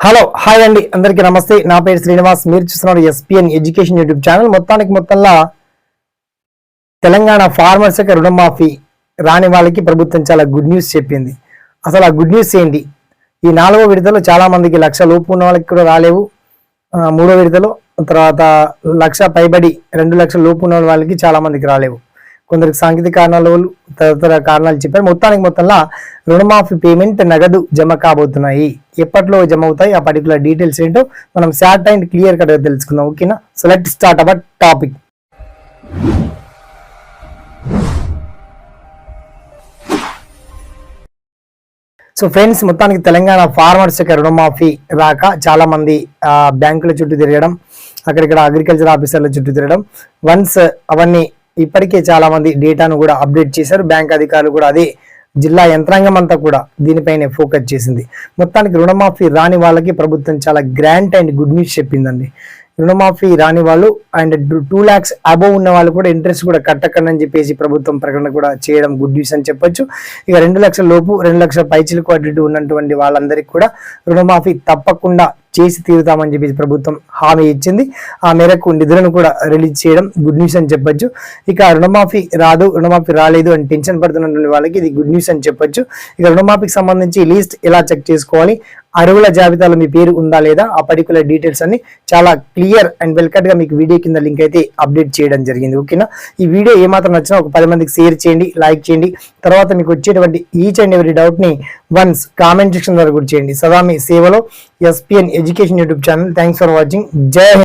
Hello hi అండి. అందరికీ నమస్తే. నా పేరు శ్రీనివాస్. మీరు చూస్తున్నారు ఎస్పిఎన్ ఎడ్యుకేషన్ యూట్యూబ్ ఛానల్. మొత్తానికి మొత్తంలో తెలంగాణ ఫార్మర్స్ యొక్క రుణమాఫీ రాని వాళ్ళకి ప్రభుత్వం చాలా గుడ్ న్యూస్ చెప్పింది. అసలు ఆ గుడ్ న్యూస్ ఏంటి? ఈ నాలుగో విడతలో చాలా మందికి లక్ష లోపు ఉన్న వాళ్ళకి కూడా రాలేవు. మూడో విడతలో తర్వాత లక్ష పైబడి రెండు లక్షల లోపు ఉన్న వాళ్ళకి చాలా మందికి రాలేవు. కొందరికి సాంకేతిక కారణాలు తదితర కారణాలు చెప్పారు. మొత్తానికి మొత్తంలో రుణమాఫీ పేమెంట్ నగదు జమ కాబోతున్నాయి. ఎప్పట్లో జమ అవుతాయి? ఆ పర్టికులర్ డీటెయిల్స్ ఏంటో మనం షార్ట్ అండ్ క్లియర్ కట్గా తెలుసుకుందాం. ఓకేనా? So let start our topic so friends మొత్తానికి తెలంగాణ ఫార్మర్స్ యొక్క రుణమాఫీ రాక చాలా మంది బ్యాంకుల చుట్టూ తిరగడం అక్కడిక్కడ అగ్రికల్చర్ ఆఫీసర్ల చుట్టూ తిరగడం. వన్స్ అవన్నీ ఇప్పటికే చాలా మంది డేటాను కూడా అప్డేట్ చేశారు. బ్యాంక్ అధికారులు కూడా అదే జిల్లా యంత్రాంగం అంతా కూడా దీనిపైనే ఫోకస్ చేసింది. మొత్తానికి రుణమాఫీ రాని వాళ్ళకి ప్రభుత్వం చాలా గ్రాంట్ అండ్ గుడ్ న్యూస్ చెప్పిందండి. రుణమాఫీ రాని వాళ్ళు అండ్ టూ ల్యాక్స్ అబోవ్ ఉన్న వాళ్ళు కూడా ఇంట్రెస్ట్ కూడా కట్టకండి అని చెప్పేసి ప్రభుత్వం ప్రకటన కూడా చేయడం గుడ్ న్యూస్ అని చెప్పొచ్చు. ఇక రెండు లక్షల లోపు రెండు లక్షల పైచిలకు అటు ఇటు ఉన్నటువంటి వాళ్ళందరికీ కూడా రుణమాఫీ తప్పకుండా చేసి తీరుతామని చెప్పేసి ప్రభుత్వం హామీ ఇచ్చింది. ఆ మేరకు నిధులను కూడా రిలీజ్ చేయడం గుడ్ న్యూస్ అని చెప్పొచ్చు. ఇక రుణమాఫీ రాదు రుణమాఫీ రాలేదు అని టెన్షన్ పడుతున్నటువంటి వాళ్ళకి ఇది గుడ్ న్యూస్ అని చెప్పొచ్చు. ఇక రుణమాఫీకి సంబంధించి లీస్ట్ ఎలా చెక్ చేసుకోవాలి? అరువుల జాబితాలో మీ పేరు ఉందా లేదా? ఆ పర్టికులర్ డీటెయిల్స్ అన్ని చాలా క్లియర్ అండ్ వెల్కట్గా మీకు వీడియో కింద లింక్ అయితే అప్డేట్ చేయడం జరిగింది. ఓకేనా ఈ వీడియో ఏమాత్రం నచ్చినా ఒక పది మందికి షేర్ చేయండి లైక్ చేయండి. తర్వాత మీకు వచ్చేటువంటి ఈచ్ అండ్ ఎవరీ డౌట్ని వన్స్ కామెంట్ సెక్షన్ ద్వారా కూడా చేయండి. సదా మీ సేవలో SPN education YouTube channel thanks for watching జై